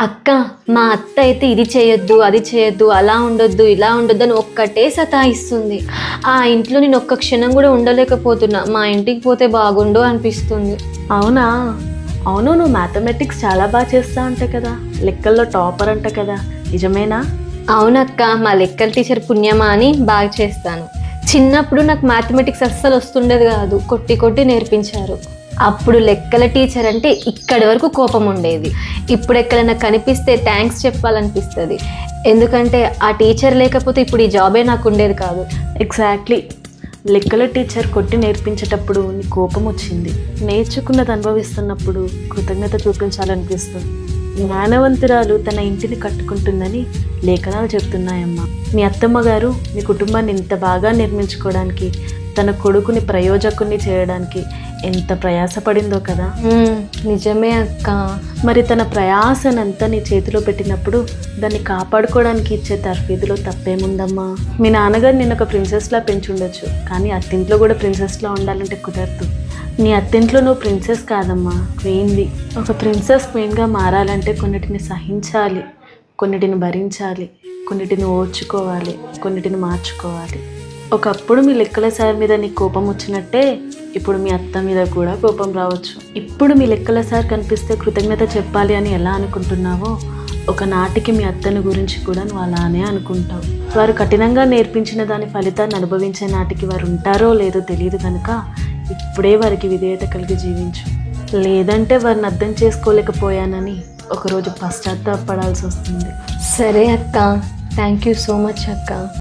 అక్క మా అత్త అయితే ఇది చేయొద్దు అది చేయొద్దు అలా ఉండొద్దు ఇలా ఉండొద్దు అని ఒక్కటే సతాయిస్తుంది. ఆ ఇంట్లో నేను ఒక్క క్షణం కూడా ఉండలేకపోతున్నా. మా ఇంటికి పోతే బాగుండు అనిపిస్తుంది. అవునా? అవును నువ్వు మ్యాథమెటిక్స్ చాలా బాగా చేస్తా ఉంటావు కదా. లెక్కల్లో టాపర్ అంట కదా. నిజమేనా? అవునక్క మా లెక్కల టీచర్ పుణ్యమా అని బాగా చేస్తాను. చిన్నప్పుడు నాకు మ్యాథమెటిక్స్ అస్సలు వస్తుండేది కాదు. కొట్టి కొట్టి నేర్పించారు. అప్పుడు లెక్కల టీచర్ అంటే ఇక్కడి వరకు కోపం ఉండేది. ఇప్పుడు ఎక్కడైనా కనిపిస్తే థ్యాంక్స్ చెప్పాలనిపిస్తుంది. ఎందుకంటే ఆ టీచర్ లేకపోతే ఇప్పుడు ఈ జాబే నాకు ఉండేది కాదు. ఎగ్జాక్ట్లీ లెక్కల టీచర్ కొట్టి నేర్పించేటప్పుడు నీ కోపం వచ్చింది. నేర్చుకున్నది అనుభవిస్తున్నప్పుడు కృతజ్ఞత చూపించాలనిపిస్తుంది. జ్ఞానవంతురాలు తన ఇంటిని కట్టుకుంటుందని లేఖనాలు చెప్తున్నాయమ్మా. మీ అత్తమ్మ గారు మీ కుటుంబాన్ని ఇంత బాగా నిర్మించుకోవడానికి తన కొడుకుని ప్రయోజకుని చేయడానికి ఎంత ప్రయాసపడిందో కదా. నిజమే అక్క. మరి తన ప్రయాసనంతా నీ చేతిలో పెట్టినప్పుడు దాన్ని కాపాడుకోవడానికి ఇచ్చే తర్ఫీదులో తప్పేముందమ్మా? మీ నాన్నగారు నేను ఒక ప్రిన్సెస్లా పెంచుండొచ్చు కానీ అత్తింట్లో కూడా ప్రిన్సెస్లా ఉండాలంటే కుదరదు. నీ అత్తింట్లో నువ్వు ప్రిన్సెస్ కాదమ్మా క్వీన్వి. ఒక ప్రిన్సెస్ క్వీన్గా మారాలంటే కొన్నిటిని సహించాలి కొన్నిటిని భరించాలి కొన్నిటిని ఓర్చుకోవాలి కొన్నిటిని మార్చుకోవాలి. ఒకప్పుడు మీ లెక్కల సార్ మీద నీ కోపం వచ్చినట్టే ఇప్పుడు మీ అత్త మీద కూడా కోపం రావచ్చు. ఇప్పుడు మీ లెక్కల సార్ కనిపిస్తే కృతజ్ఞత చెప్పాలి అని ఎలా అనుకుంటున్నావో ఒకనాటికి మీ అత్తని గురించి కూడా నువ్వు అలానే అనుకుంటావు. వారు కఠినంగా నేర్పించిన దాని ఫలితాన్ని అనుభవించే నాటికి వారు ఉంటారో లేదో తెలియదు కనుక ఇప్పుడే వారికి విధేయత కలిగి జీవించు. లేదంటే వారిని అర్థం చేసుకోలేకపోయానని ఒకరోజు పశ్చాత్తాపడాల్సి వస్తుంది. సరే అక్క. థ్యాంక్ యూ సో మచ్ అక్క.